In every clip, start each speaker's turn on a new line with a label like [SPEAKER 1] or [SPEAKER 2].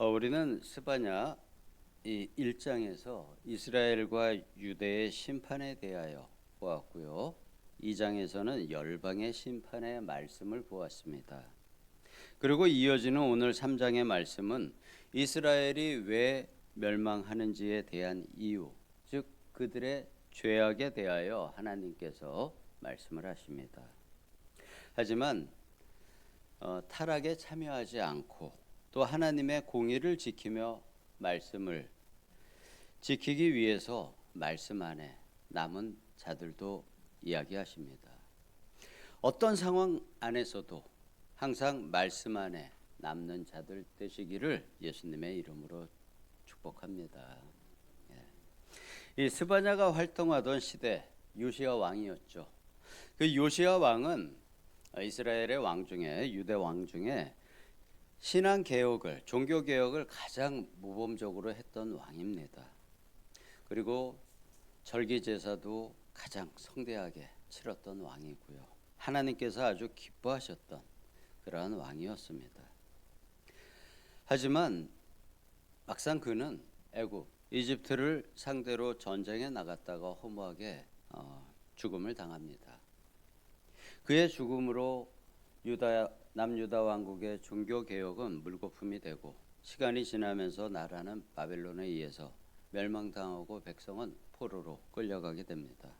[SPEAKER 1] 어, 우리는 스바냐 이 1장에서 이스라엘과 유대의 심판에 대하여 보았고요. 2장에서는 열방의 심판의 말씀을 보았습니다. 그리고 이어지는 오늘 3장의 말씀은 이스라엘이 왜 멸망하는지에 대한 이유, 즉 그들의 죄악에 대하여 하나님께서 말씀을 하십니다. 하지만 어, 타락에 참여하지 않고 또 하나님의 공의를 지키며 말씀을 지키기 위해서 말씀 안에 남은 자들도 이야기하십니다. 어떤 상황 안에서도 항상 말씀 안에 남는 자들 되시기를 예수님의 이름으로 축복합니다. 예. 이 스바냐가 활동하던 시대 요시아 왕이었죠. 그 요시아 왕은 이스라엘의 왕 중에 유대 왕 중에 신앙 개혁을 종교 개혁을 가장 모범적으로 했던 왕입니다. 그리고 절기 제사도 가장 성대하게 치렀던 왕이고요. 하나님께서 아주 기뻐하셨던 그러한 왕이었습니다. 하지만 막상 그는 애굽 이집트를 상대로 전쟁에 나갔다가 허무하게 어, 죽음을 당합니다. 그의 죽음으로 유다 남유다 왕국의 종교 개혁은 물거품이 되고 시간이 지나면서 나라는 바벨론에 의해서 멸망당하고 백성은 포로로 끌려가게 됩니다.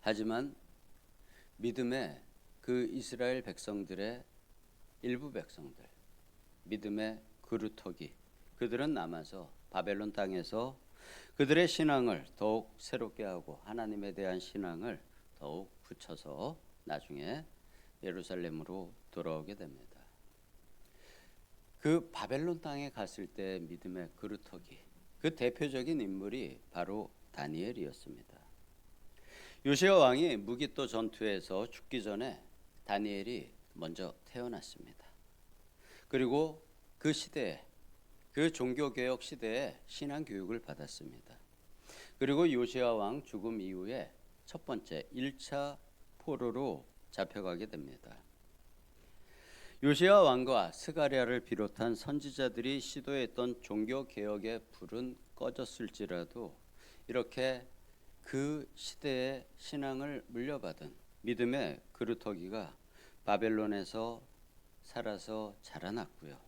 [SPEAKER 1] 하지만 믿음의 그 이스라엘 백성들의 일부 백성들 믿음의 그루터기 그들은 남아서 바벨론 땅에서 그들의 신앙을 더욱 새롭게 하고 하나님에 대한 신앙을 더욱 붙여서 나중에 예루살렘으로 돌아오게 됩니다. 그 바벨론 땅에 갔을 때 믿음의 그루터기 그 대표적인 인물이 바로 다니엘이었습니다. 요시아 왕이 무기또 전투에서 죽기 전에 다니엘이 먼저 태어났습니다. 그리고 그 시대에 그 종교 개혁 시대에 신앙 교육을 받았습니다. 그리고 요시아 왕 죽음 이후에 첫 번째 1차 포로로 잡혀가게 됩니다. 요시아 왕과 스가랴를 비롯한 선지자들이 시도했던 종교 개혁의 불은 꺼졌을지라도 이렇게 그 시대의 신앙을 물려받은 믿음의 그루터기가 바벨론에서 살아서 자라났고요.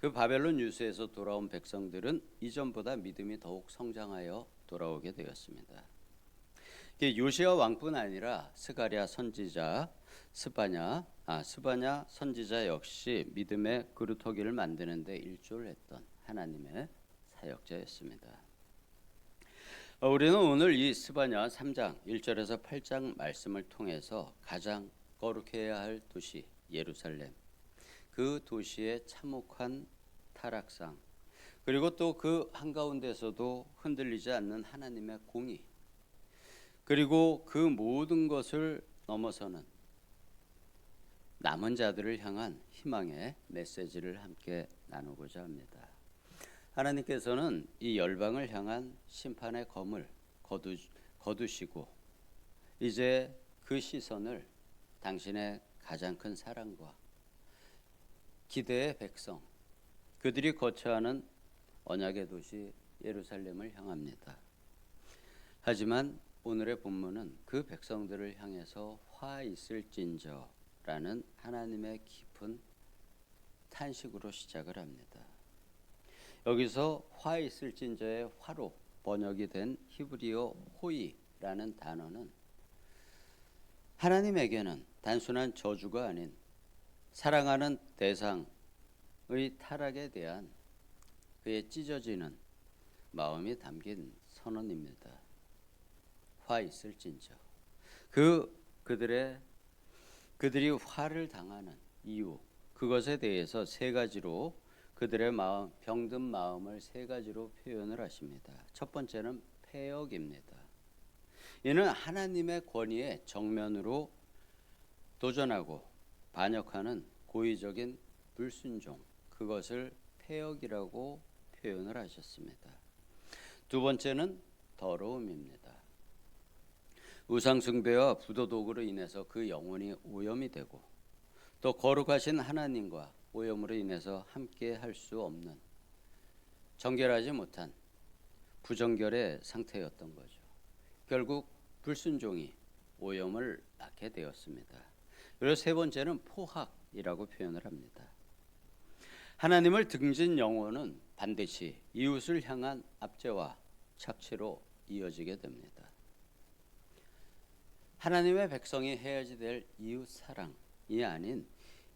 [SPEAKER 1] 그 바벨론 유수에서 돌아온 백성들은 이전보다 믿음이 더욱 성장하여 돌아오게 되었습니다. 요시아 왕뿐 아니라 스가랴 선지자, 스바냐, 아 스바냐 선지자 역시 믿음의 그루터기를 만드는데 일조를 했던 하나님의 사역자였습니다. 어, 우리는 오늘 이 스바냐 3장 1절에서 8장 말씀을 통해서 가장 거룩해야 할 도시 예루살렘 그 도시의 참혹한 타락상 그리고 또 그 한가운데서도 흔들리지 않는 하나님의 공의 그리고 그 모든 것을 넘어서는 남은 자들을 향한 희망의 메시지를 함께 나누고자 합니다. 하나님께서는 이 열방을 향한 심판의 검을 거두, 거두시고 이제 그 시선을 당신의 가장 큰 사랑과 기대의 백성 그들이 거처하는 언약의 도시 예루살렘을 향합니다. 하지만 오늘의 본문은 그 백성들을 향해서 화 있을진저라는 하나님의 깊은 탄식으로 시작을 합니다. 여기서 화 있을진저의 화로 번역이 된 히브리어 호이라는 단어는 하나님에게는 단순한 저주가 아닌 사랑하는 대상의 타락에 대한 그의 찢어지는 마음이 담긴 선언입니다. 화 있을진저 그 그들의 그들이 화를 당하는 이유 그것에 대해서 세 가지로 그들의 마음 병든 마음을 세 가지로 표현을 하십니다. 첫 번째는 폐역입니다. 이는 하나님의 권위에 정면으로 도전하고 반역하는 고의적인 불순종 그것을 폐역이라고 표현을 하셨습니다. 두 번째는 더러움입니다. 우상 숭배와 부도 도구로 인해서 그 영혼이 오염이 되고 또 거룩하신 하나님과 오염으로 인해서 함께 할 수 없는 정결하지 못한 부정결의 상태였던 거죠. 결국 불순종이 오염을 낳게 되었습니다. 그리고 세 번째는 포학이라고 표현을 합니다. 하나님을 등진 영혼은 반드시 이웃을 향한 압제와 착취로 이어지게 됩니다. 하나님의 백성이 해야지 될 이웃 사랑이 아닌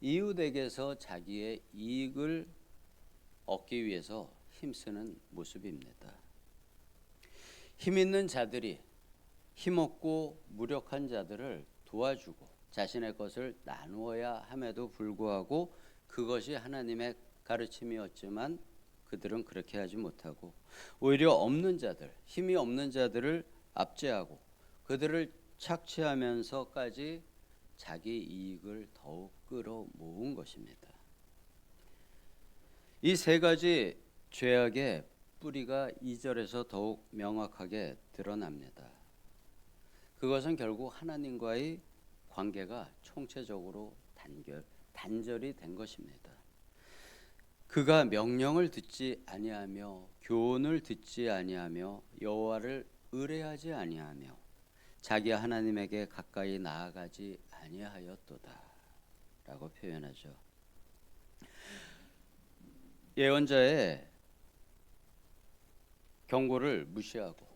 [SPEAKER 1] 이웃에게서 자기의 이익을 얻기 위해서 힘쓰는 모습입니다. 힘 있는 자들이 힘없고 무력한 자들을 도와주고 자신의 것을 나누어야 함에도 불구하고 그것이 하나님의 가르침이었지만 그들은 그렇게 하지 못하고 오히려 없는 자들, 힘이 없는 자들을 압제하고 그들을 착취하면서까지 자기 이익을 더욱 끌어모은 것입니다. 이 세 가지 죄악의 뿌리가 2절에서 더욱 명확하게 드러납니다. 그것은 결국 하나님과의 관계가 총체적으로 단결, 단절이 된 것입니다. 그가 명령을 듣지 아니하며 교훈을 듣지 아니하며 여호와를 의뢰하지 아니하며 자기 하나님에게 가까이 나아가지 아니하였도다라고 표현하죠. 예언자의 경고를 무시하고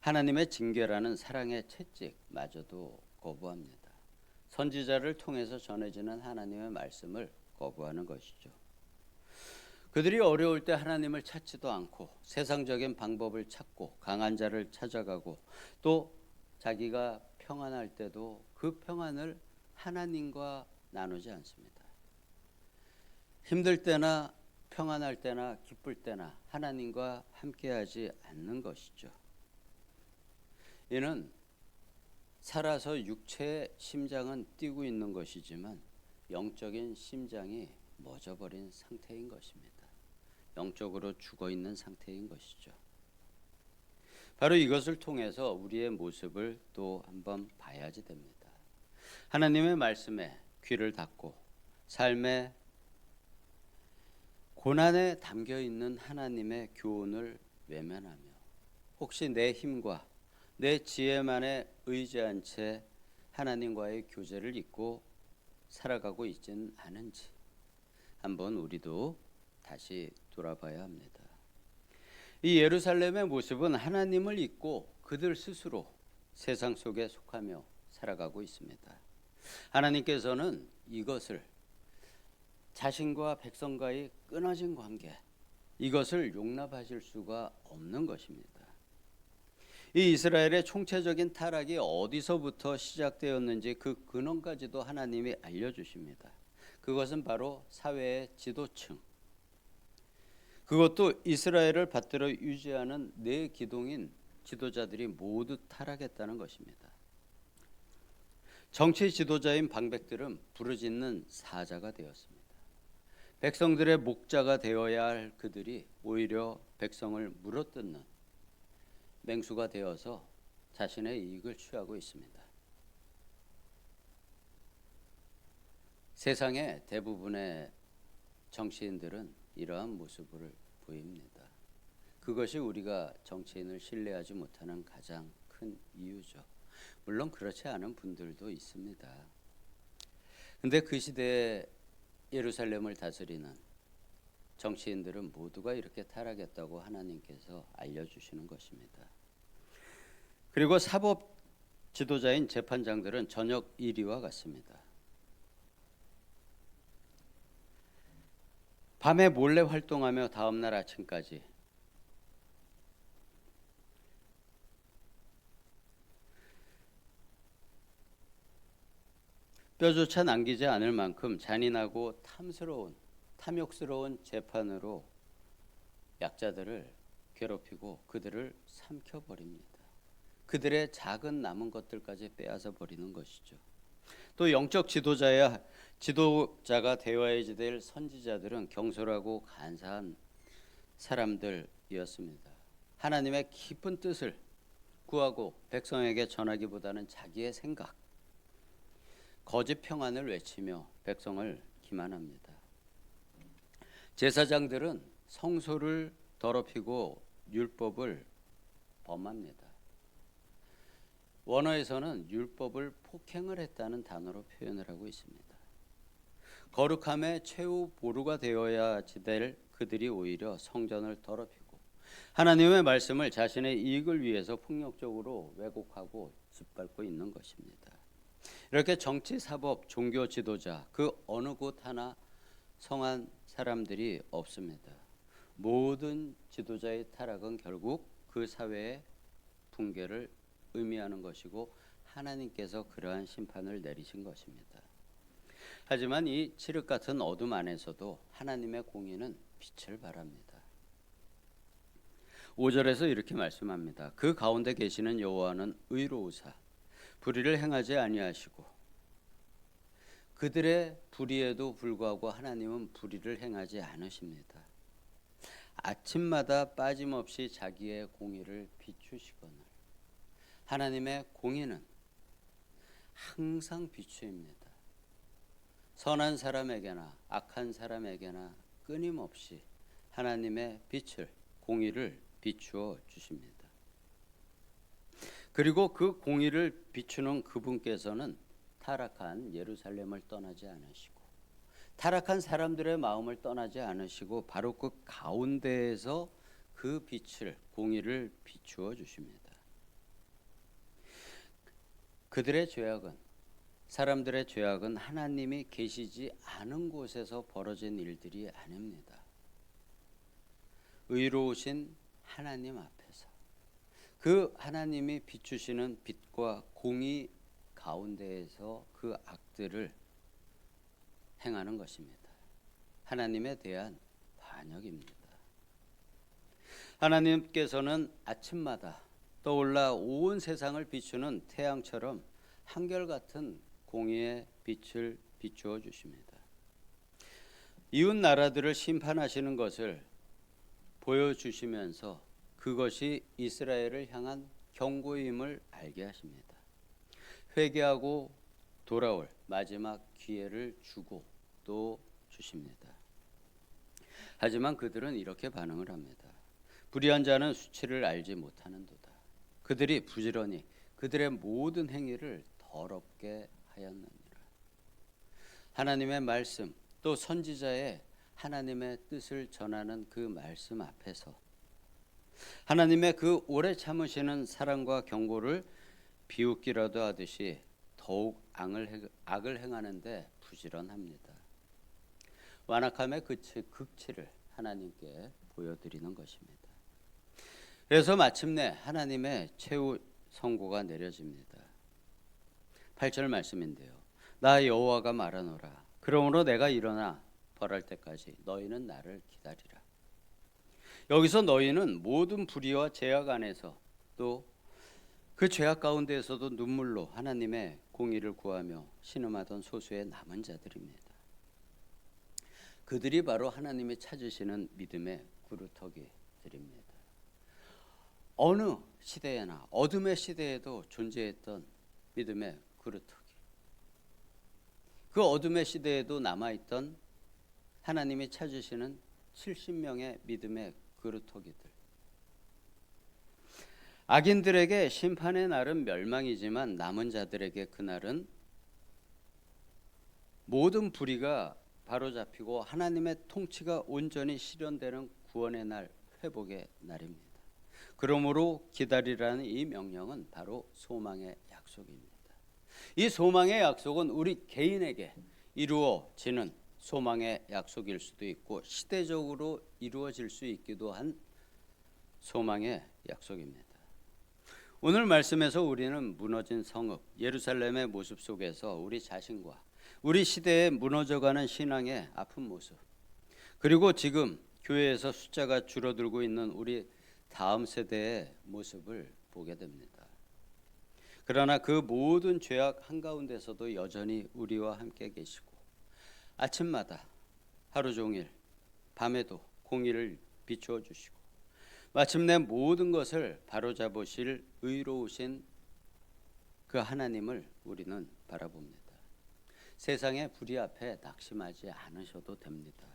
[SPEAKER 1] 하나님의 징계라는 사랑의 채찍마저도 거부합니다. 선지자를 통해서 전해지는 하나님의 말씀을 거부하는 것이죠. 그들이 어려울 때 하나님을 찾지도 않고 세상적인 방법을 찾고 강한 자를 찾아가고 또 자기가 평안할 때도 그 평안을 하나님과 나누지 않습니다. 힘들 때나 평안할 때나 기쁠 때나 하나님과 함께하지 않는 것이죠. 이는 살아서 육체의 심장은 뛰고 있는 것이지만 영적인 심장이 멎어버린 상태인 것입니다. 영적으로 죽어 있는 상태인 것이죠. 바로 이것을 통해서 우리의 모습을 또 한번 봐야지 됩니다. 하나님의 말씀에 귀를 닫고 삶의 고난에 담겨 있는 하나님의 교훈을 외면하며 혹시 내 힘과 내 지혜만에 의지한 채 하나님과의 교제를 잇고 살아가고 있지는 않은지 한번 우리도 다시 돌아봐야 합니다. 이 예루살렘의 모습은 하나님을 잊고 그들 스스로 세상 속에 속하며 살아가고 있습니다. 하나님께서는 이것을 자신과 백성과의 끊어진 관계 이것을 용납하실 수가 없는 것입니다. 이 이스라엘의 총체적인 타락이 어디서부터 시작되었는지 그 근원까지도 하나님이 알려주십니다. 그것은 바로 사회의 지도층, 그것도 이스라엘을 받들어 유지하는 네 기동인 지도자들이 모두 타락했다는 것입니다. 정치 지도자인 방백들은 부르짖는 사자가 되었습니다. 백성들의 목자가 되어야 할 그들이 오히려 백성을 물어뜯는 맹수가 되어서 자신의 이익을 취하고 있습니다. 세상의 대부분의 정치인들은 이러한 모습을 보입니다. 그것이 우리가 정치인을 신뢰하지 못하는 가장 큰 이유죠. 물론 그렇지 않은 분들도 있습니다. 근데 그 시대에 예루살렘을 다스리는 정치인들은 모두가 이렇게 타락했다고 하나님께서 알려주시는 것입니다. 그리고 사법 지도자인 재판장들은 저녁 1위와 같습니다. 밤에 몰래 활동하며 다음 날 아침까지 뼈조차 남기지 않을 만큼 잔인하고 탐스러운 탐욕스러운 재판으로 약자들을 괴롭히고 그들을 삼켜 버립니다. 그들의 작은 남은 것들까지 빼앗아 버리는 것이죠. 또 영적 지도자야 지도자가 되어야지 될 선지자들은 경솔하고 간사한 사람들이었습니다. 하나님의 깊은 뜻을 구하고 백성에게 전하기보다는 자기의 생각, 거짓 평안을 외치며 백성을 기만합니다. 제사장들은 성소를 더럽히고 율법을 범합니다. 원어에서는 율법을 폭행을 했다는 단어로 표현을 하고 있습니다. 거룩함의 최후 보루가 되어야 지될 그들이 오히려 성전을 더럽히고 하나님의 말씀을 자신의 이익을 위해서 폭력적으로 왜곡하고 짓밟고 있는 것입니다. 이렇게 정치, 사법, 종교 지도자 그 어느 곳 하나 성한 사람들이 없습니다. 모든 지도자의 타락은 결국 그 사회의 붕괴를 의미하는 것이고 하나님께서 그러한 심판을 내리신 것입니다. 하지만 이 칠흑 같은 어둠 안에서도 하나님의 공의는 빛을 발합니다. 5절에서 이렇게 말씀합니다. 그 가운데 계시는 여호와는 의로우사 불의를 행하지 아니하시고 그들의 불의에도 불구하고 하나님은 불의를 행하지 않으십니다. 아침마다 빠짐없이 자기의 공의를 비추시거늘 하나님의 공의는 항상 비추입니다. 선한 사람에게나 악한 사람에게나 끊임없이 하나님의 빛을 공의를 비추어 주십니다. 그리고 그 공의를 비추는 그분께서는 타락한 예루살렘을 떠나지 않으시고 타락한 사람들의 마음을 떠나지 않으시고 바로 그 가운데에서 그 빛을 공의를 비추어 주십니다. 그들의 죄악은 사람들의 죄악은 하나님이 계시지 않은 곳에서 벌어진 일들이 아닙니다. 의로우신 하나님 앞에서 그 하나님이 비추시는 빛과 공의 가운데에서 그 악들을 행하는 것입니다. 하나님에 대한 반역입니다. 하나님께서는 아침마다 떠올라 온 세상을 비추는 태양처럼 한결같은 공의의 빛을 비추어 주십니다. 이웃 나라들을 심판하시는 것을 보여주시면서 그것이 이스라엘을 향한 경고임을 알게 하십니다. 회개하고 돌아올 마지막 기회를 주고 또 주십니다. 하지만 그들은 이렇게 반응을 합니다. 불의한 자는 수치를 알지 못하는도다. 그들이 부지런히 그들의 모든 행위를 더럽게 하였느니라. 하나님의 말씀 또 선지자의 하나님의 뜻을 전하는 그 말씀 앞에서 하나님의 그 오래 참으시는 사랑과 경고를 비웃기라도 하듯이 더욱 악을, 악을 행하는데 부지런합니다. 완악함의 그치, 극치를 하나님께 보여드리는 것입니다. 그래서 마침내 하나님의 최후 선고가 내려집니다. 8절 말씀인데요. 나 여호와가 말하노라. 그러므로 내가 일어나 벌할 때까지 너희는 나를 기다리라. 여기서 너희는 모든 불의와 죄악 안에서 또 그 죄악 가운데에서도 눈물로 하나님의 공의를 구하며 신음하던 소수의 남은 자들입니다. 그들이 바로 하나님이 찾으시는 믿음의 구루터기들입니다. 어느 시대에나 어둠의 시대에도 존재했던 믿음의 구루터기. 그 어둠의 시대에도 남아있던 하나님이 찾으시는 70명의 믿음의 그루터기들. 악인들에게 심판의 날은 멸망이지만 남은 자들에게 그날은 모든 불의가 바로잡히고 하나님의 통치가 온전히 실현되는 구원의 날, 회복의 날입니다. 그러므로 기다리라는 이 명령은 바로 소망의 약속입니다. 이 소망의 약속은 우리 개인에게 이루어지는 소망의 약속일 수도 있고 시대적으로 이루어질 수 있기도 한 소망의 약속입니다. 오늘 말씀에서 우리는 무너진 성읍 예루살렘의 모습 속에서 우리 자신과 우리 시대에 무너져가는 신앙의 아픈 모습 그리고 지금 교회에서 숫자가 줄어들고 있는 우리 다음 세대의 모습을 보게 됩니다. 그러나 그 모든 죄악 한가운데서도 여전히 우리와 함께 계시고 아침마다 하루 종일 밤에도 공의를 비추어 주시고 마침내 모든 것을 바로잡으실 의로우신 그 하나님을 우리는 바라봅니다. 세상의 불의 앞에 낙심하지 않으셔도 됩니다.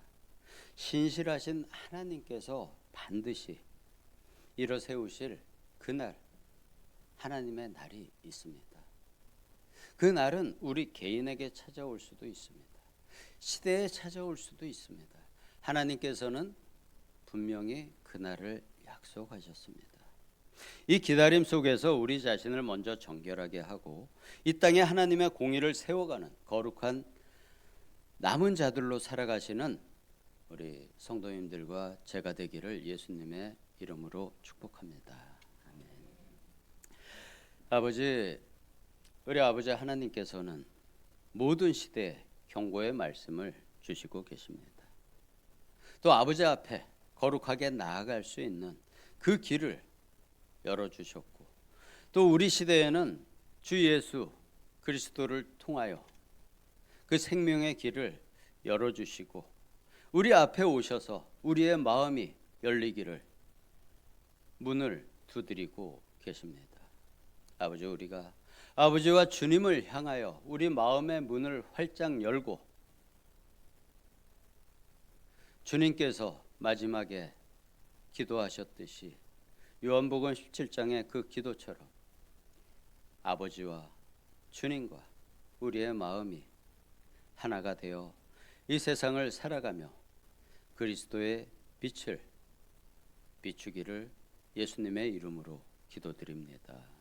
[SPEAKER 1] 신실하신 하나님께서 반드시 일어 세우실 그날 하나님의 날이 있습니다. 그 날은 우리 개인에게 찾아올 수도 있습니다. 시대에 찾아올 수도 있습니다. 하나님께서는 분명히 그 날을 약속하셨습니다. 이 기다림 속에서 우리 자신을 먼저 정결하게 하고 이 땅에 하나님의 공의를 세워가는 거룩한 남은 자들로 살아가시는 우리 성도님들과 제가 되기를 예수님의 이름으로 축복합니다. 아버지, 우리 아버지 하나님께서는 모든 시대에 경고의 말씀을 주시고 계십니다. 또 아버지 앞에 거룩하게 나아갈 수 있는 그 길을 열어 주셨고 또 우리 시대에는 주 예수 그리스도를 통하여 그 생명의 길을 열어 주시고 우리 앞에 오셔서 우리의 마음이 열리기를 문을 두드리고 계십니다. 아버지 우리가 아버지와 주님을 향하여 우리 마음의 문을 활짝 열고 주님께서 마지막에 기도하셨듯이 요한복음 17장의 그 기도처럼 아버지와 주님과 우리의 마음이 하나가 되어 이 세상을 살아가며 그리스도의 빛을 비추기를 예수님의 이름으로 기도드립니다.